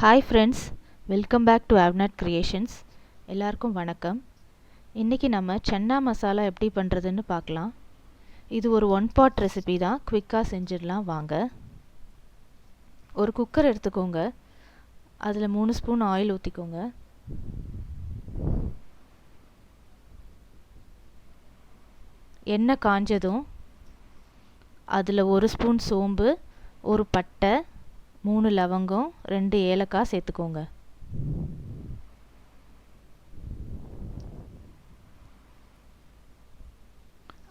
Hi friends welcome back to ஆவ்நாட் creations எல்லாருக்கும் வணக்கம். இன்றைக்கி நம்ம சன்னா மசாலா எப்படி பண்ணுறதுன்னு பார்க்கலாம். இது ஒரு ஒன் பாட் ரெசிபி தான். குவிக்காக செஞ்சிடலாம் வாங்க. ஒரு குக்கர் எடுத்துக்கோங்க. அதில் மூணு ஸ்பூன் ஆயில் ஊற்றிக்கோங்க எண்ணெய் காஞ்சதும் அதில் ஒரு ஸ்பூன் சோம்பு ஒரு பட்டை மூணு லவங்கம் ரெண்டு ஏலக்காய் சேர்த்துக்கோங்க.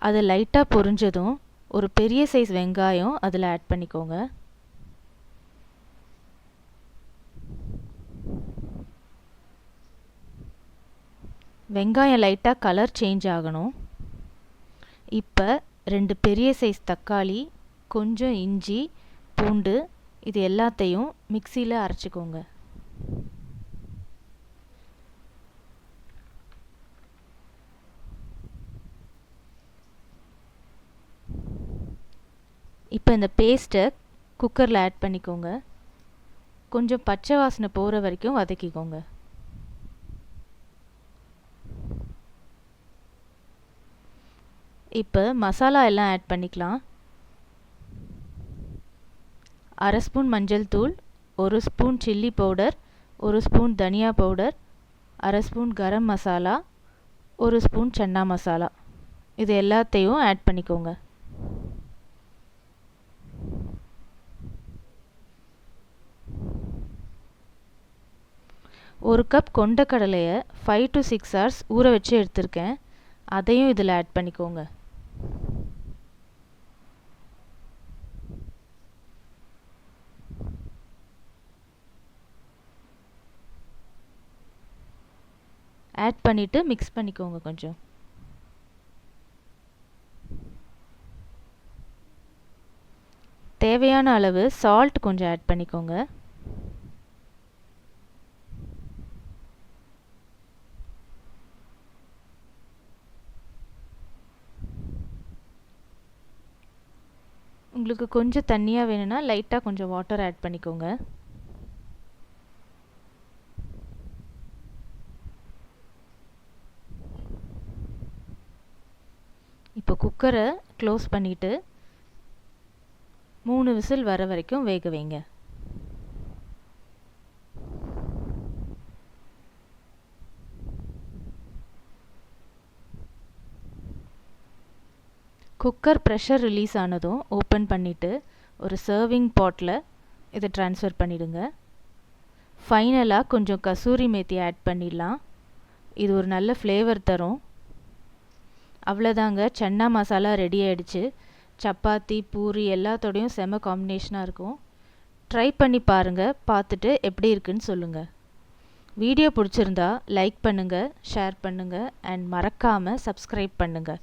அது லைட்டாக பொரிஞ்சதும் ஒரு பெரிய சைஸ் வெங்காயம் அதில் ஆட் பண்ணிக்கோங்க. வெங்காயம் லைட்டாக கலர் சேஞ்ச் ஆகணும். இப்போ ரெண்டு பெரிய சைஸ் தக்காளி கொஞ்சம் இஞ்சி பூண்டு இது எல்லாத்தையும் மிக்சியில் அரைச்சிக்கோங்க. இப்போ இந்த பேஸ்ட்டை குக்கரில் ஆட் பண்ணிக்கோங்க. கொஞ்சம் பச்சை வாசனை போகிற வரைக்கும் வதக்கிக்கோங்க. இப்போ மசாலா எல்லாம் ஆட் பண்ணிக்கலாம். அரை ஸ்பூன் மஞ்சள் தூள் ஒரு ஸ்பூன் சில்லி பவுடர் ஒரு ஸ்பூன் தனியா பவுடர் அரை ஸ்பூன் கரம் மசாலா ஒரு ஸ்பூன் சன்னா மசாலா. இது எல்லாத்தையும் ஆட் பண்ணிக்கோங்க. ஒரு கப் கொண்டக்கடலையை ஃபைவ் டு சிக்ஸ் ஹவர்ஸ் ஊற வச்சு எடுத்திருக்கேன். அதையும் இதில் ஆட் பண்ணிக்கோங்க. ஆட் பண்ணிவிட்டு மிக்ஸ் பண்ணிக்கோங்க கொஞ்சம். தேவையான அளவு சால்ட் கொஞ்சம் ஆட் பண்ணிக்கோங்க. உங்களுக்கு கொஞ்சம் தண்ணியாக வேணும்னா லைட்டாக கொஞ்சம் வாட்டர் ஆட் பண்ணிக்கோங்க. இப்போ குக்கரை க்ளோஸ் பண்ணிவிட்டு மூணு விசில் வர வரைக்கும் வேக வைங்க. குக்கர் ப்ரெஷர் ரிலீஸ் ஆனதும் ஓப்பன் பண்ணிவிட்டு ஒரு சர்விங் பாட்டில் இதை ட்ரான்ஸ்ஃபர் பண்ணிவிடுங்க ஃபைனலாக கொஞ்சம் கசூரி மேத்தி ஆட் பண்ணிடலாம். இது ஒரு நல்ல ஃப்ளேவர் தரும். அவ்வளோதாங்க சன்னா மசாலா ரெடி ஆகிடுச்சு சப்பாத்தி பூரி எல்லாத்தோடையும் செம காம்பினேஷனாக இருக்கும். ட்ரை பண்ணி பாருங்கள் பார்த்துட்டு எப்படி இருக்குன்னு சொல்லுங்கள் வீடியோ பிடிச்சிருந்தா லைக் பண்ணுங்கள் ஷேர் பண்ணுங்கள் அண்ட் மறக்காமல் சப்ஸ்கிரைப் பண்ணுங்கள்